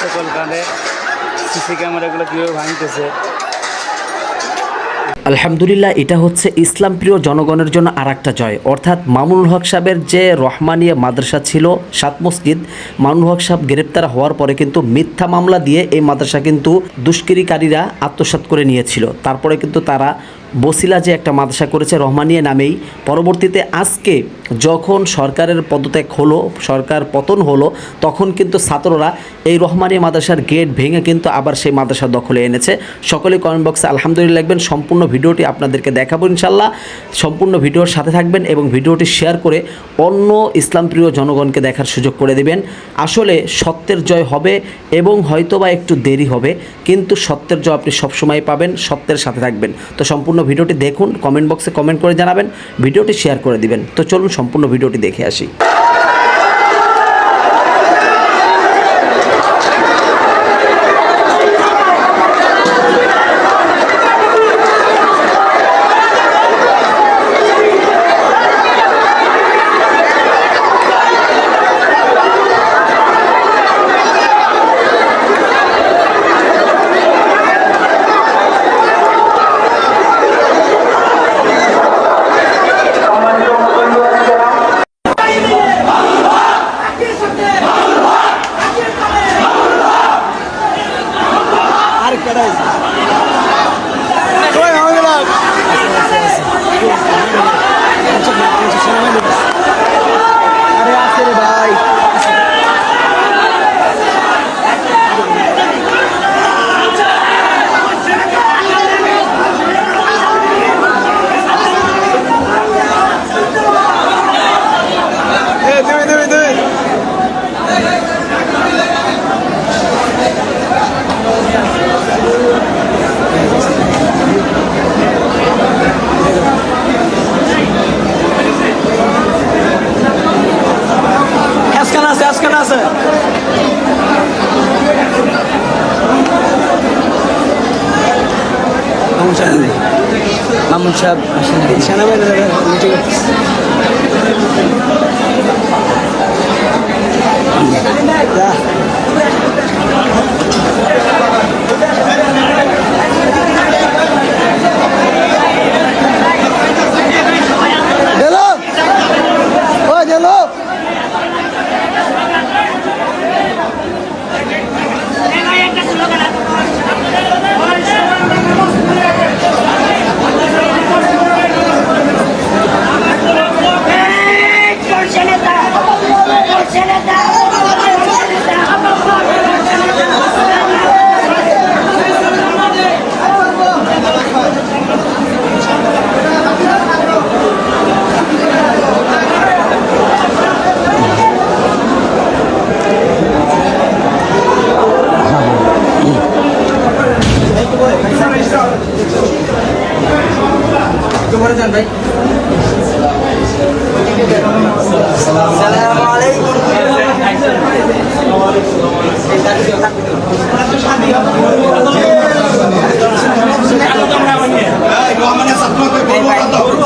সকল কাঁধে সিসি ক্যামেরাগুলো কীভাবে ভাঙতেছে? আলহামদুলিল্লাহ, এটা হচ্ছে ইসলাম প্রিয় জনগণের জন্য আর একটা জয়। অর্থাৎ মামুনুল হক সাহেবের যে রহমানিয়া মাদ্রাসা ছিল, সাত মসজিদ, মামুনুল হক সাহেব গ্রেপ্তার হওয়ার পরে কিন্তু মিথ্যা মামলা দিয়ে এই মাদ্রাসা কিন্তু দুষ্কৃতিকারীরা আত্মসাৎ করে নিয়েছিল। তারপরে কিন্তু তারা বসিলা যে একটা মাদ্রাসা করেছে রহমানিয়া নামেই, পরবর্তীতে আজকে যখন সরকারের পদত্যাগ হলো, সরকার পতন হলো, তখন কিন্তু ছাত্ররা এই রহমানিয়া মাদ্রাসার গেট ভেঙে কিন্তু আবার সেই মাদ্রাসা দখলে এনেছে। সকলে কমেন্ট বক্সে আলহামদুলিল্লাহ লিখবেন। সম্পূর্ণ ভিডিওটি আপনাদেরকে দেখাবো ইনশাল্লাহ সম্পূর্ণ ভিডিওর সাথে থাকবেন এবং ভিডিওটি শেয়ার করে অন্য ইসলাম প্রিয় জনগণকে দেখার সুযোগ করে দেবেন। আসলে সত্যের জয় হবে এবং হয়তোবা একটু দেরি হবে, কিন্তু সত্যের জয় আপনি সবসময় পাবেন, সত্যের সাথে থাকবেন। তো সম্পূর্ণ ভিডিওটি দেখুন কমেন্ট বক্সে কমেন্ট করে জানাবেন, ভিডিওটি শেয়ার করে দিবেন। তো চলুন সম্পূর্ণ ভিডিওটি দেখে আসি। Peraí. মামুন সাহেব সেনাবাহিনী সালাম আলাইকুম।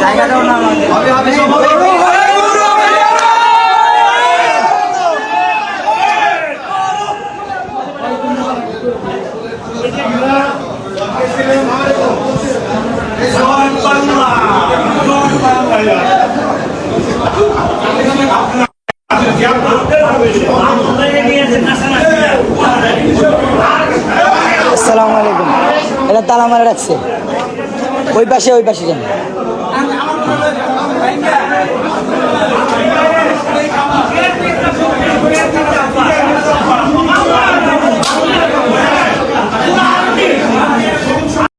জায়গাটাও না আসসালামু আলাইকুম। এটা তালা মারা রাখছে। ওই পাশে ওই পাশে যান।